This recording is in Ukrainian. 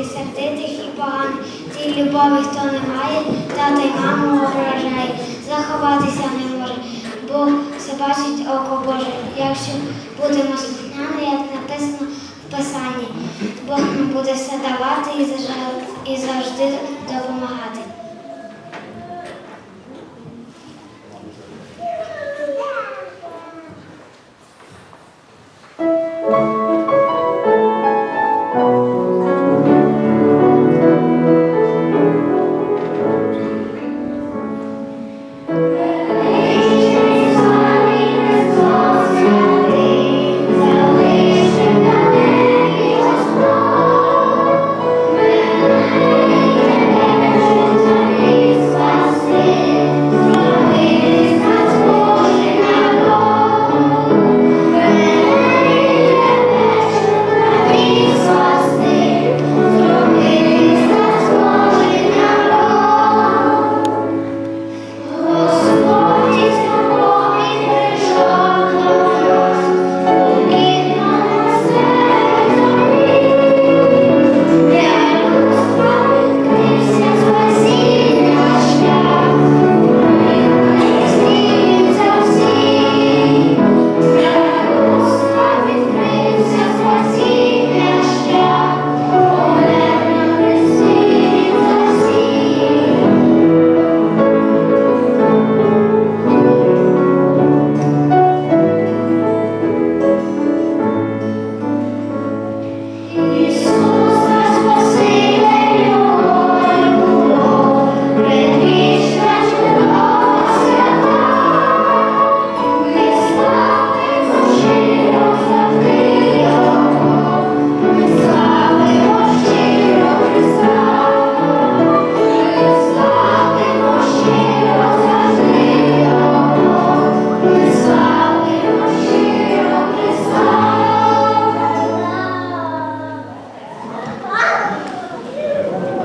і сердитих, і поганих, цій любові, хто не має, тата й маму ображає, заховатися не може, бо все бачить око Боже. Якщо будемо слухняни, як написано в Писанні, Бог нам буде все давати і завжди допомагати.